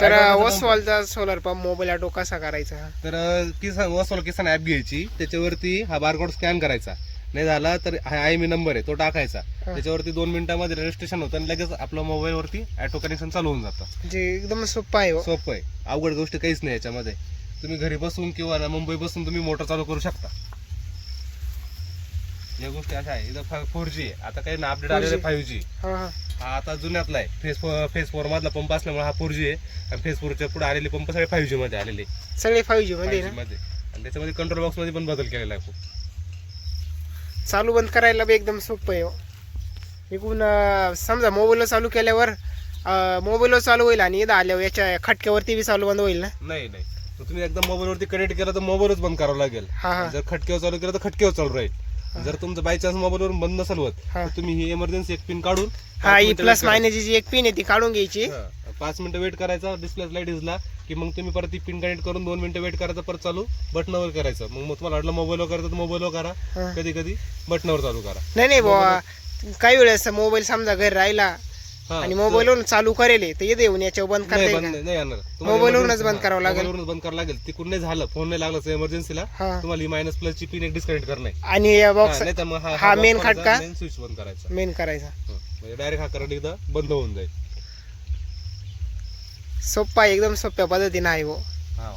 तर ओसवालचा solar pump mobile auto कसा करायचा? तर किसान वसोल किसान ऍप घ्यायची. त्याच्यावरती हा बारकोड स्कॅन करायचा. नाही झाला तर हा आय मी नंबर आहे तो टाकायचा. त्याच्यावरती दोन मिनिटांमध्ये रजिस्ट्रेशन होतं आणि लगेच आपलं मोबाईल वरती ऑटो कनेक्शन चालू होऊन जातं. म्हणजे एकदम सोपं आहे हो. सोपं आहे. अवघड गोष्ट काहीच नाही याच्यामध्ये. तुम्ही घरी बसून किंवा मुंबई बसून तुम्ही मोटर चालू करू शकता. या गोष्टी अशा आहे. इथं फोर जी आहे. आता काही ना अपडेट आलेलं 4G. फाईव्ह जी हा, हा. हा आता जुन्यातला आहे. फेस फेस फोर मधला पंप असल्यामुळे हा फोर जी आहे. आणि फेस फोरच्या पुढे आलेले पंप सगळे फाईव्ह जी मध्ये आलेले सगळे फाईव्ह जी मध्ये 5G ना? मध्ये. आणि त्याच्यामध्ये कंट्रोल बॉक्समध्ये पण बदल केलेला आहे खूप. चालू बंद करायला बी एकदम सोपं आहे हो. एकूण अं, समजा मोबाईलवर चालू केल्यावर मोबाईलवर चालू होईल आणि इथं आल्यावर याच्या खटक्यावरती बी चालू बंद होईल ना? नाही नाही. तर तुम्ही एकदा मोबाईल वरती कनेक्ट केलं तर मोबाईलच बंद करावं लागेल. हा हा. जर खटक्यावर चालू केलं तर खटक्यावर चालू राहील. जर तुमचं बाय चान्स मोबाईल वरून बंद नसेल होत. तर तुम्ही ही इमर्जन्सी एक पिन काढून हा पाच ही मिनिटं प्लस wait. मायनसची जी एक पिन आहे ती काढून घ्यायची हा, पाच मिनिटं वेट करायचा डिस्प्ले लाइट दिसला की मग तुम्ही परत ती पिन कनेक्ट करून दोन मिनिटं वेट करायचं परत चालू बटनावर करायचं मग मग तुम्हाला वाटलं मोबाईलवर करायचं तर मोबाईलवर करा हा. कधी कधी बटनावर चालू करा नाही नाही बुवा काही वेळेस मोबाईल समजा घरी राहिला आणि तर- मोबाईलवरून चालू करेल तर येते येऊन याच्यावर बंद करता नाही येईल बंद का? नाही येणार. मोबाईलवरूनच emergency- बंद करावं लागेल. मोबाईलवरूनच बंद करावं लागेल. तिकडून नाही झालं फोन नाही लागला इमर्जन्सीला हा. तुम्हाला ही मायनस प्लस ची पिन एक डिस्कनेक्ट करणं आहे. आणि या हा, बॉक्स नाही तर मग हा हा main box खटका? करायचा, main switch बंद करायचा. मेन करायचा. हा, म्हणजे डायरेक्ट हा करंट एकदा बंद होऊन जाईल. सोप्पा एकदम सोप्या पद्धतीने आहे हो. हा.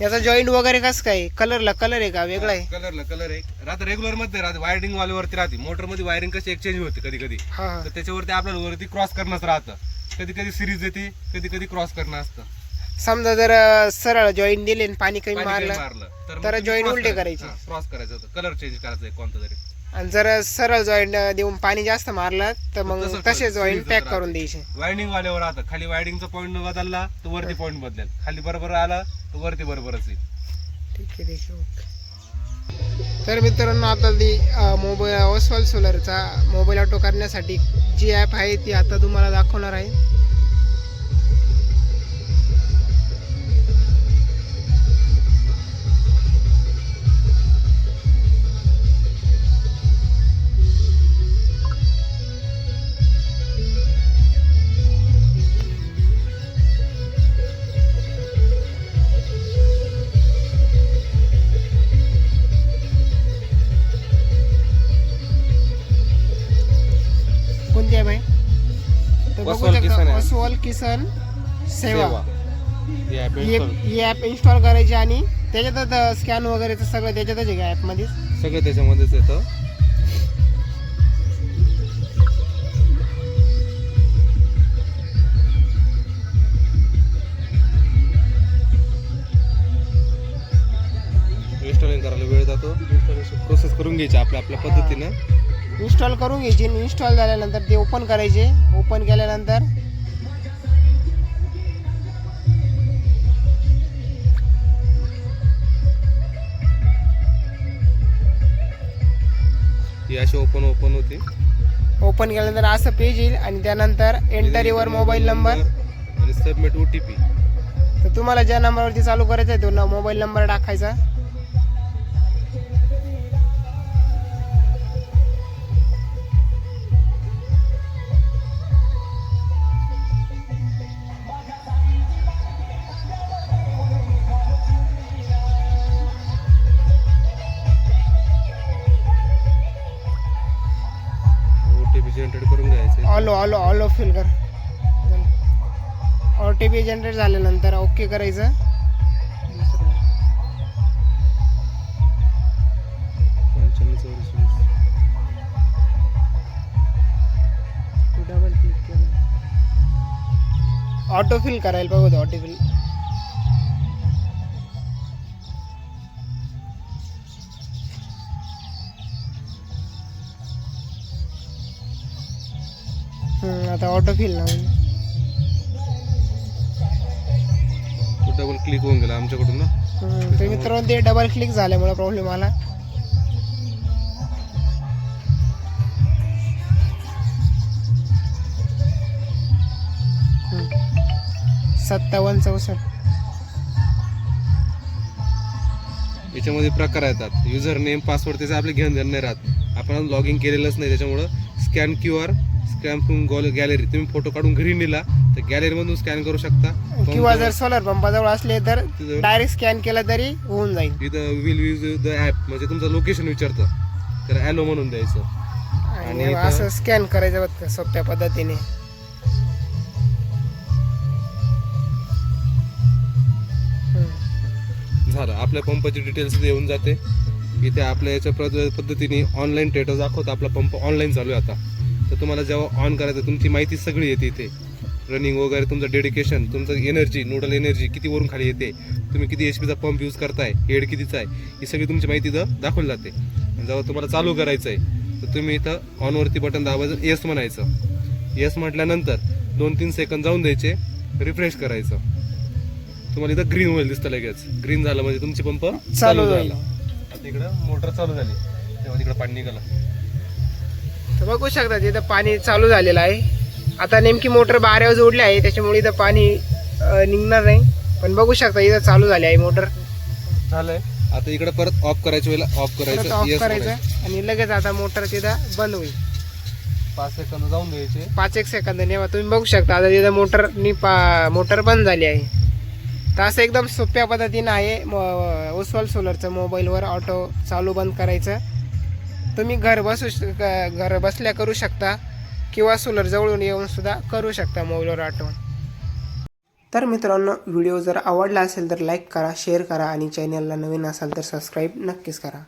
याचा जॉईंट वगैरे कसं काय? कलरला कलर आहे का? वेगळा आहे? कलरला कलर आहे. राहतं रेग्युलरमध्ये राहते. वायरिंग वाल्यावरती राहते. मोटरमध्ये वायरिंग कशी एक्सचेंज होते कधी कधी हा हा. तर त्याच्यावरती आपल्याला वरती क्रॉस करणंच राहतं. कधी कधी सिरीज येते कधी कधी क्रॉस करणं असतं. समजा जर अं, सरळ जॉईंट दिले आणि पाणी कमी मारलं मारलं तर joint उलटे करायचे. क्रॉस करायचं होतं. कलर चेंज करायचं आहे कोणतं तरी. आणि जर सरळ जॉईंट देऊन पाणी जास्त मारलं तर मग तसं जॉईंट पॅक राहते. करून द्यायचे. वायरिंग वाल्यावर राहतं. खाली वायरिंगचा पॉईंट बदलला तर वरती पॉईंट बदलेल. खाली बरोबर आला तर वरती बरोबरच येईल. ठीक आहे ठीक आहे ओके. तर मित्रांनो आता ती मोबाईल ओसवाल सोलरचा मोबाईल ऑटो करण्यासाठी जी ॲप आहे ती आता तुम्हाला दाखवणार आहे. बघू ओसवाल शकता, किसान आहे. ओसवाल किसान सेवा. ही ॲप इन्स्टॉल करायची आणि त्याच्यातच स्कॅन वगैरेचं सगळं त्याच्यातच आहे का ॲपमध्ये सगळं त्याच्यामध्येच येतं. इन्स्टॉलिंग करायला वेळ जातो. प्रोसेस करून घ्यायची आपल्या आपल्या पद्धतीनं. इन्स्टॉल करून घ्यायची इन्स्टॉल झाल्यानंतर ते ओपन करायचे. ओपन केल्यानंतर अशी ओपन ओपन होते. ओपन केल्यानंतर असं पेज येईल आणि त्यानंतर एंटर युअर मोबाईल नंबर आणि सबमिट ओ टी पी तर तुम्हाला ज्या नंबरवरती चालू करायचा आहे तो मोबाईल नंबर टाकायचा. जनरेट करून घ्यायचं. ऑलो ऑलो ऑलो फिल कर. ओ टी पी जनरेट झाल्यानंतर ओके करायचं. डबल क्लिक केलं. ऑटो फिल करायला बघू ऑटो फिल आता ऑटो फिल ना होईल. तो डबल क्लिक होऊन गेला आमच्याकडून ना तर मित्रांनो ते डबल क्लिक झाल्यामुळे प्रॉब्लेम आला. सत्तावन्न चौसष्ट याच्यामध्ये प्रकार येतात युजर नेम पासवर्ड त्याचे आपले घेऊन देणं नाही राहत आपण लॉग इन केलेलंच नाही त्याच्यामुळं scan Q R scan from gallery तुम्ही फोटो काढून घरी नेला तर गॅलरी मधून स्कॅन करू शकता. किंवा जर सोलर पंपाजवळ असले तर डायरेक्ट स्कॅन केला तरी होऊन जाईल. इथं विल यूज द ॲप म्हणजे तुमचं लोकेशन विचारतं. तर ॲलो म्हणून द्यायचं. आणि असं स्कॅन करायचं बघ सोप्या पद्धतीने. झालं. आपल्या पंपाची डिटेल्स येऊन जाते. इथे आपल्या याच्या पद- पद्धतीने ऑनलाईन स्टेटस दाखवतो. आपला पंप ऑनलाईन चालू आहे आता. तर तुम्हाला जेव्हा ऑन करायचं तुमची माहिती सगळी येते इथे. रनिंग वगैरे तुमचं डेडिकेशन तुमचं एनर्जी नोडल एनर्जी किती वरून खाली येते तुम्ही किती एच पीचा पंप यूज करताय हेड कितीचा आहे ही सगळी तुमची माहिती इथं दाखवली जाते. जेव्हा तुम्हाला चालू करायचं आहे तर तुम्ही इथं ऑनवरती बटन दाबायचं येस म्हणायचं. येस म्हटल्यानंतर दोन तीन सेकंद जाऊन द्यायचे रिफ्रेश करायचं. तुम्हाला इथं ग्रीन होईल दिसतं लगेच. ग्रीन झालं म्हणजे तुमची पंप चालू होईल. आता इकडं मोटर चालू झाली. तेव्हा तिकडं पाणी निघालं. तर बघू शकता तिथं पाणी चालू झालेलं आहे. आता नेमकी मोटर बाऱ्यावर जोडली आहे त्याच्यामुळे इथं पाणी निघणार नाही. पण बघू शकता इथं चालू झाली आहे मोटर. झालंय. आता इकडे परत ऑफ करायच्या वेळेला ऑफ करायचं. ऑफ करायचं आणि लगेच आता मोटर तिथं बंद होईल. पाच सेकंद जाऊन द्यायचे. पाच एक सेकंद. नेवा तुम्ही बघू शकता आता तिथं मोटरनी पा मोटर बंद झाली आहे. तर असं एकदम सोप्या पद्धतीनं आहे. उस्वल सोलरचं मोबाईलवर ऑटो चालू बंद करायचं. तुम्ही घर बसू घर बसल्या करू शकता किंवा सोलर जवळून येऊन सुद्धा करू शकता मोबाईलवर आठवून तर मित्रांनो व्हिडिओ जर आवडला असेल तर लाईक करा शेअर करा आणि चॅनलला नवीन असाल तर सबस्क्राईब नक्कीच करा.